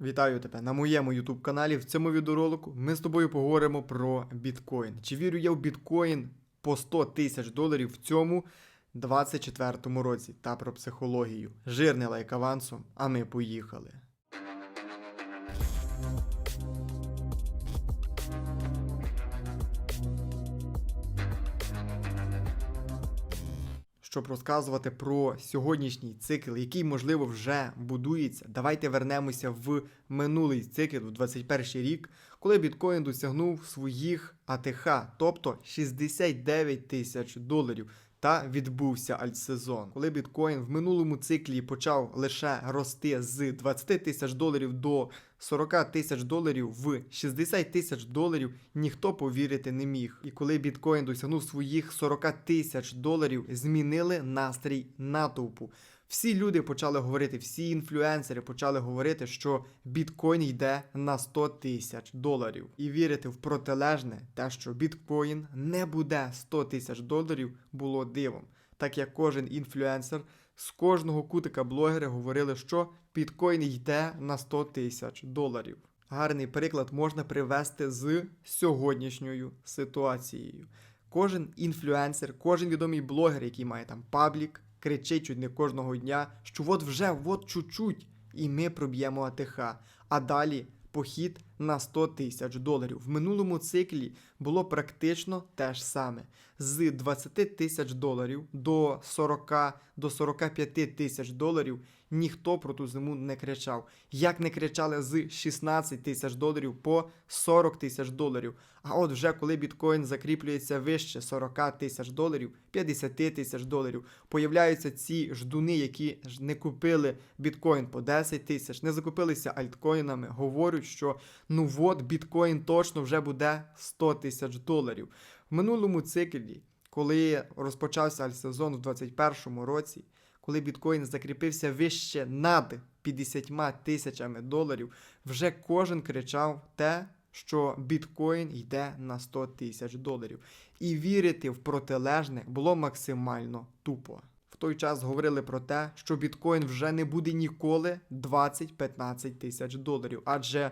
Вітаю тебе на моєму YouTube каналі. В цьому відеоролику ми з тобою поговоримо про біткоін. Чи вірю я в біткоін по 100 тисяч доларів в цьому 24-му році та про психологію. Жирний лайк авансом, а ми поїхали. Щоб розказувати про сьогоднішній цикл, який, можливо, вже будується, давайте вернемося в минулий цикл, в 21 рік, коли біткоін досягнув своїх АТХ, тобто 69 тисяч доларів. Та відбувся альтсезон. Коли біткоін в минулому циклі почав лише рости з 20 тисяч доларів до 40 тисяч доларів в 60 тисяч доларів, ніхто повірити не міг. І коли біткоін досягнув своїх 40 тисяч доларів, змінили настрій натовпу. Всі люди почали говорити, всі інфлюенсери почали говорити, що біткоін йде на 100 тисяч доларів. І вірити в протилежне, те, що біткоін не буде 100 тисяч доларів, було дивом. Так як кожен інфлюенсер з кожного кутика блогери говорили, що біткоін йде на 100 тисяч доларів. Гарний приклад можна привести з сьогоднішньою ситуацією. Кожен інфлюенсер, кожен відомий блогер, який має там паблік, кричить чуть не кожного дня, що от вже от чуть-чуть, і ми проб'ємо АТХ. А далі похід на 100 тисяч доларів. В минулому циклі було практично те ж саме. З 20 тисяч доларів до 40 до 45 тисяч доларів ніхто про ту зиму не кричав. Як не кричали з 16 тисяч доларів по 40 тисяч доларів. А от вже коли біткоін закріплюється вище 40 тисяч доларів, 50 тисяч доларів, появляються ці ждуни, які ж не купили біткоін по 10 тисяч, не закупилися альткоїнами, говорять, що ну от біткоін точно вже буде 100 тисяч доларів. В минулому циклі, коли розпочався альтсезон в 2021 році, коли біткоін закріпився вище над 50 тисячами доларів, вже кожен кричав те, що біткоін йде на 100 тисяч доларів. І вірити в протилежне було максимально тупо. В той час говорили про те, що біткоін вже не буде ніколи 20-15 тисяч доларів, адже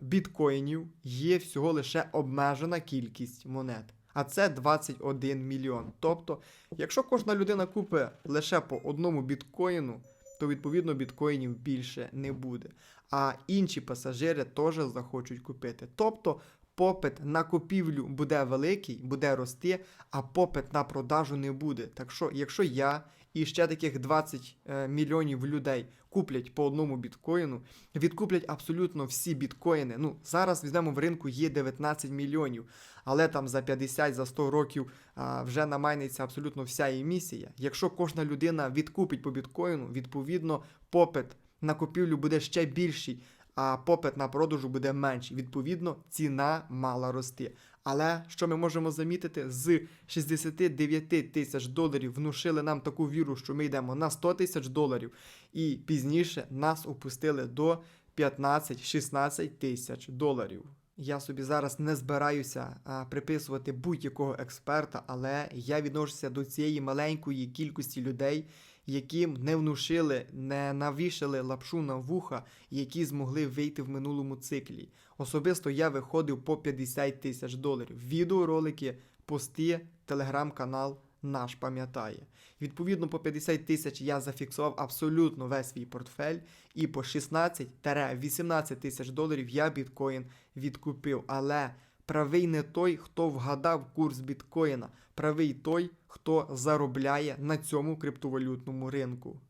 біткоїнів є всього лише обмежена кількість монет. А це 21 мільйон. Тобто, якщо кожна людина купить лише по одному біткоїну, то відповідно біткоїнів більше не буде. А інші пасажири теж захочуть купити. Тобто попит на купівлю буде великий, буде рости, а попит на продажу не буде. Так що, якщо я і ще таких 20 е, мільйонів людей куплять по одному біткоїну, відкуплять абсолютно всі біткоїни. Ну, зараз візьмемо в ринку є 19 мільйонів, але там за 50, за 100 років вже намайниться абсолютно вся емісія. Якщо кожна людина відкупить по біткоїну, відповідно попит на купівлю буде ще більший, а попит на продажу буде менший. Відповідно, ціна мала рости. Але що ми можемо замітити, з 69 тисяч доларів внушили нам таку віру, що ми йдемо на 100 тисяч доларів, і пізніше нас опустили до 15-16 тисяч доларів. Я собі зараз не збираюся а, приписувати будь-якого експерта, але я відношуся до цієї маленької кількості людей, яким не внушили, не навішали лапшу на вуха, які змогли вийти в минулому циклі. Особисто я виходив по 50 тисяч доларів. Відеоролики, пости, телеграм-канал наш пам'ятає. Відповідно, по 50 тисяч я зафіксував абсолютно весь свій портфель, і по 16-18 тисяч доларів я біткоін відкупив. Але правий не той, хто вгадав курс біткоїна, правий той, хто заробляє на цьому криптовалютному ринку.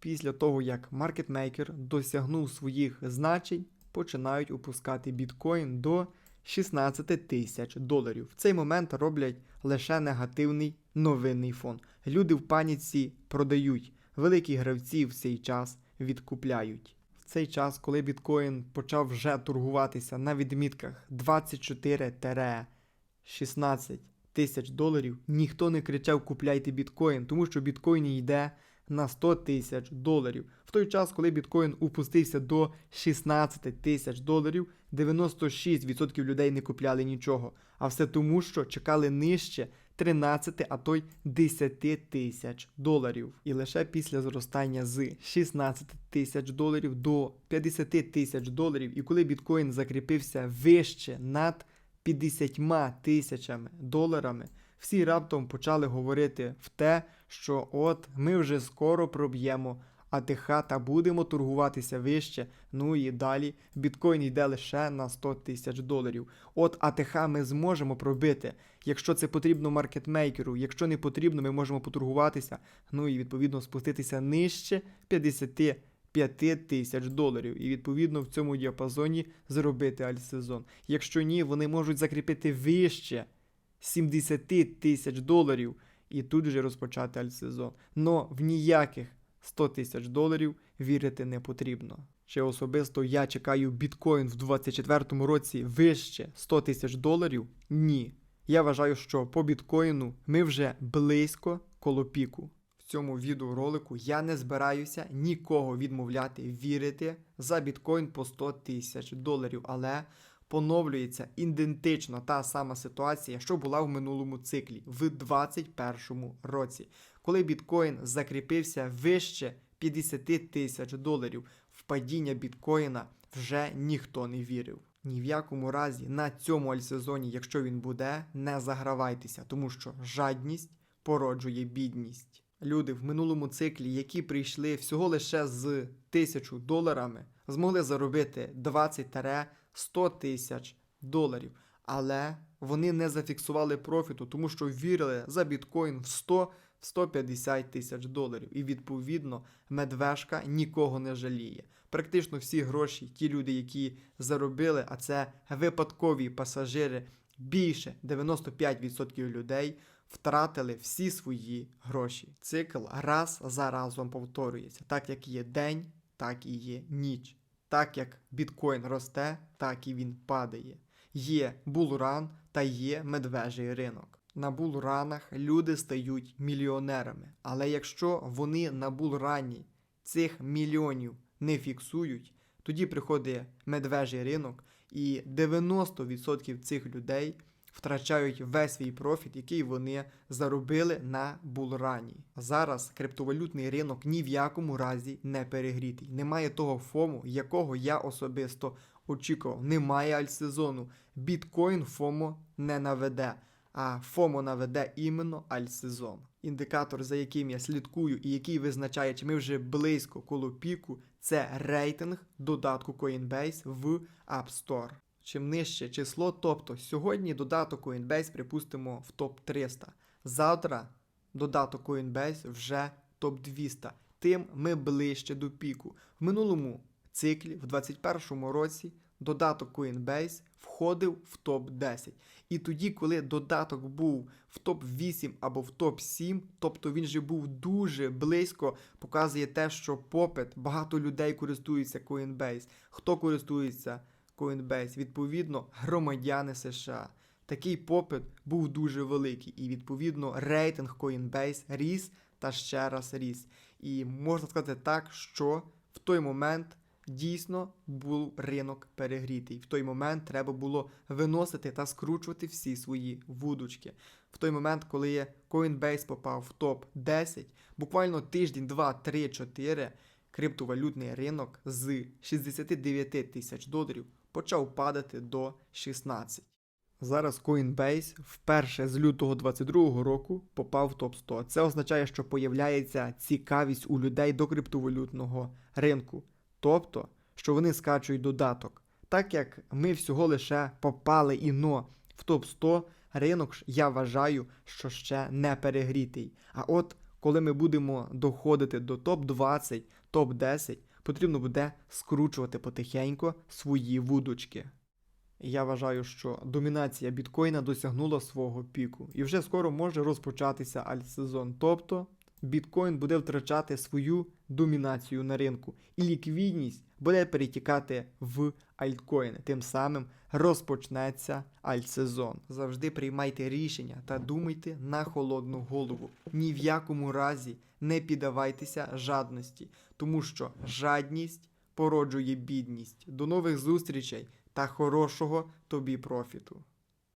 Після того, як маркетмейкер досягнув своїх значень, починають опускати біткоін до 16 тисяч доларів. В цей момент роблять лише негативний новинний фон. Люди в паніці продають, великі гравці в цей час відкупляють. Цей час, коли біткоін почав вже торгуватися на відмітках 24-16 тисяч доларів, ніхто не кричав купляйте біткоін, тому що біткоін йде на 100 тисяч доларів. В той час, коли біткоін упустився до 16 тисяч доларів, 96% людей не купляли нічого. А все тому, що чекали нижче 13, а то й 10 тисяч доларів. І лише після зростання з 16 тисяч доларів до 50 тисяч доларів, і коли біткоін закріпився вище над 50 тисячами доларами, всі раптом почали говорити в те, що от ми вже скоро проб'ємо АТХ та будемо торгуватися вище. Ну і далі біткоін йде лише на 100 тисяч доларів. От АТХ ми зможемо пробити. Якщо це потрібно маркетмейкеру, якщо не потрібно, ми можемо поторгуватися. Ну і відповідно спуститися нижче 55 тисяч доларів. І відповідно в цьому діапазоні зробити альтсезон. Якщо ні, вони можуть закріпити вище 70 тисяч доларів і тут же розпочати альтсезон. Но в ніяких 100 тисяч доларів вірити не потрібно. Ще особисто я чекаю біткоін в 2024 році вище 100 тисяч доларів? Ні. Я вважаю, що по біткоїну ми вже близько коло піку. В цьому відеоролику я не збираюся нікого відмовляти вірити за біткоін по 100 тисяч доларів, але поновлюється ідентично та сама ситуація, що була в минулому циклі в 2021 році, коли біткоін закріпився вище 50 тисяч доларів. В падіння біткоїна вже ніхто не вірив. Ні в якому разі на цьому альсезоні, якщо він буде, не загравайтеся, тому що жадність породжує бідність. Люди в минулому циклі, які прийшли всього лише з тисячу доларами, змогли заробити 20-100 тисяч доларів. Але вони не зафіксували профіту, тому що вірили за біткоін в 100 150 тисяч доларів. І відповідно медвежка нікого не жаліє. Практично всі гроші, ті люди, які заробили, а це випадкові пасажири, більше 95% людей втратили всі свої гроші. Цикл раз за разом повторюється. Так як є день, так і є ніч. Так як біткоін росте, так і він падає. Є булран та є медвежий ринок. На булранах люди стають мільйонерами. Але якщо вони на булрані цих мільйонів не фіксують, тоді приходить медвежий ринок, і 90% цих людей втрачають весь свій профіт, який вони заробили на булрані. Зараз криптовалютний ринок ні в якому разі не перегрітий. Немає того фому, якого я особисто очікував. Немає альтсезону. Біткоін фомо не наведе а ФОМО наведе іменно альтсезон. Індикатор, за яким я слідкую і який визначає, чи ми вже близько коло піку, це рейтинг додатку Coinbase в App Store. Чим нижче число, тобто сьогодні додаток Coinbase, припустимо, в топ 300. Завтра додаток Coinbase вже топ 200. Тим ми ближче до піку. В минулому циклі, в 2021 році, додаток Coinbase входив в топ-10. І тоді, коли додаток був в топ-8 або в топ-7, тобто він же був дуже близько, показує те, що попит, багато людей користуються Coinbase. Хто користується Coinbase? Відповідно, громадяни США. Такий попит був дуже великий, і відповідно рейтинг Coinbase ріс та ще раз ріс. І можна сказати так, що в той момент дійсно був ринок перегрітий. В той момент треба було виносити та скручувати всі свої вудочки. В той момент, коли Coinbase попав в топ 10, буквально тиждень, 2, 3, 4, криптовалютний ринок з 69 тисяч доларів почав падати до 16. Зараз Coinbase вперше з лютого 2022 року попав в топ 100. Це означає, що появляється цікавість у людей до криптовалютного ринку. Тобто, що вони скачують додаток. Так як ми всього лише попали іно в топ-100, ринок я вважаю, що ще не перегрітий. А от коли ми будемо доходити до топ-20, топ-10, потрібно буде скручувати потихеньку свої вудочки. Я вважаю, що домінація біткоїна досягнула свого піку, і вже скоро може розпочатися альтсезон. Тобто біткоін буде втрачати свою домінацію на ринку, і ліквідність буде перетікати в альткоїни. Тим самим розпочнеться альтсезон. Завжди приймайте рішення та думайте на холодну голову. Ні в якому разі не піддавайтеся жадності, тому що жадність породжує бідність. До нових зустрічей та хорошого тобі профіту.